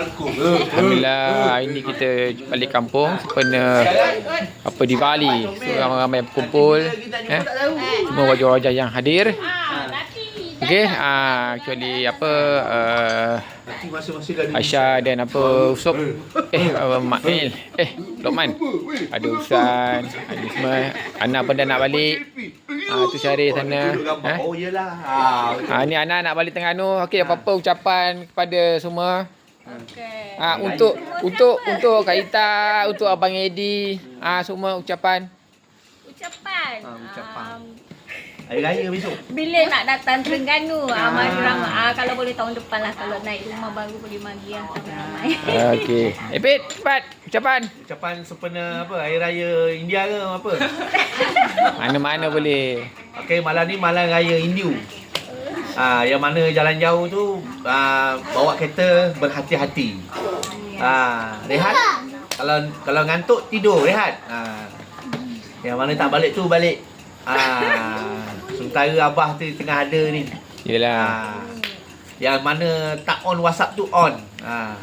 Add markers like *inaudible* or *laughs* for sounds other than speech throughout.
Alhamdulillah hari ni kita balik kampung sempena apa di Bali. So ramai-ramai berkumpul eh. Semua wajah-wajah yang hadir. Okey, ah kecuali apa uh, Aisyah dan apa Usop. Eh uh, Makil eh Lokman. Ada Usan ada semua. Ana pun dah nak balik? Ah tu Syarif sana. Eh? Oh yelah. ah ni Ana nak balik Terengganu. Okey apa-apa ucapan kepada semua Okey. ah untuk untuk untuk Kak Ita untuk abang Edi ah semua ucapan Ucapan. Ah, ucapan. Um, Hari raya besok. bila nak datang Terengganu? Ah, mari ramai. Ah, kalau boleh tahun depan lah kalau naik rumah baru boleh magi lah ramai. okey Epit cepat ucapan Ucapan sempena apa? Hari raya India ke apa? *laughs* mana-mana boleh Okey, malam ni malam raya Indiu. Ah, yang mana jalan jauh tu ah, bawa kereta berhati-hati. Ah, rehat. Kalau kalau ngantuk tidur rehat. Ah. Yang mana tak balik tu balik. Ah, sementara abah tu tengah ada ni. Yelah Ah. Yang mana tak on WhatsApp tu on. Ah.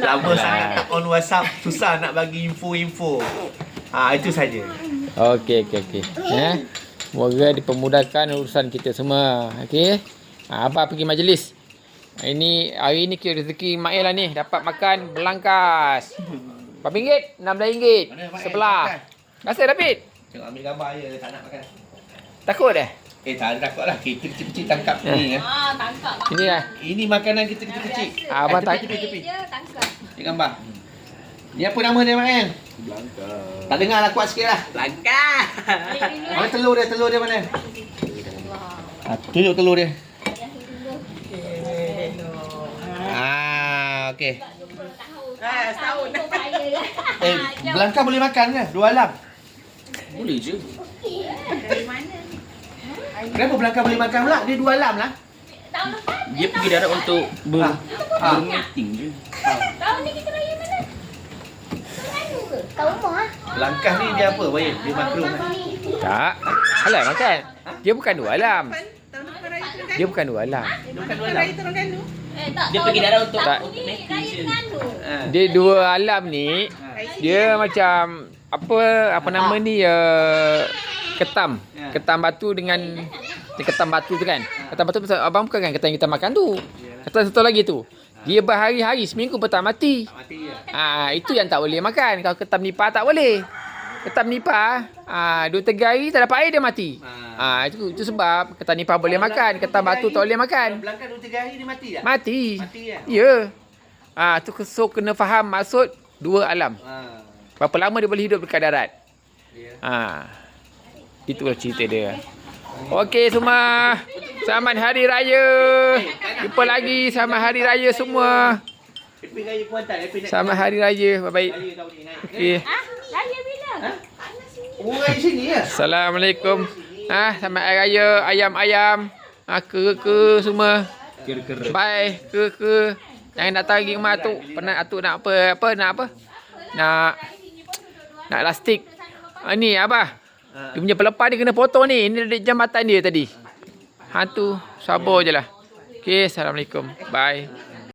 Lama sangat tak on WhatsApp, susah nak bagi info-info. Ah, itu saja. Okey, okey, okey. Ya. Semoga dipermudahkan urusan kita semua. Okey. Ha, apa pergi majlis? Hari ni, hari ni kira rezeki Mak lah ni. Dapat makan belangkas. Berapa ringgit? RM16. Mana Mak El Sebelah. makan? Rasa David? Tengok ambil gambar je, tak nak makan. Takut eh? Eh, tak ada takut lah. Kita kecil-kecil tangkap ni kan. Ah, tangkap. Ini lah. Ini makanan kita kecil-kecil. Abang tak- tepi, tepi, tepi. Je tangkap. Ni gambar. Ni apa nama dia, Mak El? Blanka. Tak dengar lah, kuat sikit lah. Blanka. Mana telur dia? Telur dia mana? Ah, tunjuk telur dia. Ah, okey. Ah, setahun. Eh, Blanka boleh makan ke? Dua alam. Boleh je. Dari mana? Kenapa Blanka boleh makan pula? Dia dua alam lah. Dia pergi darat untuk ber Ah. Ah. bermeeting je. Tahun ni kita raya mana? Terengganu ke? Kat rumah ah. Langkah ni dia apa? Baik, dia makrum. eh? Tak. Halal makan. Dia bukan dua alam. Dia bukan dua alam. Dia bukan dua alam. Eh, tak, Dia tahun pergi darat untuk Tak. Ah. Dia dua alam ni dia macam apa apa nama ni uh, ketam. Ya. Ketam batu dengan dia ketam batu tu kan. Ketam batu abang bukan kan ketam yang kita makan tu. Ketam satu lagi tu. Dia berhari-hari seminggu pun tak mati. Tak mati je. Ah itu yang tak boleh makan. Kalau ketam nipah tak boleh. Ketam nipah ah dua tiga hari tak dapat air dia mati. Ah itu itu sebab ketam nipah boleh makan, ketam batu tak boleh makan. Belangkan dua tiga hari dia mati tak? Mati. Mati kan? Ya. Ah tu so kena faham maksud dua alam. Ah. Berapa lama dia boleh hidup dekat darat? Ya. Ha. Itulah cerita dia. Okey semua. Selamat hari raya. Jumpa lagi selamat hari raya semua. Selamat hari raya. Bye bye. raya ni bila? Sini ya? Assalamualaikum. Ah selamat hari raya ayam-ayam. Ah ke-ke semua. Bye ke-ke. Jangan datang lagi rumah atuk. Penat atuk nak apa? Apa nak apa? Nak nak elastik. Ah, ni apa? Dia punya pelepah dia kena potong ni. Ini dia jambatan dia tadi. Hantu sabar je lah. Okay, Assalamualaikum. Bye.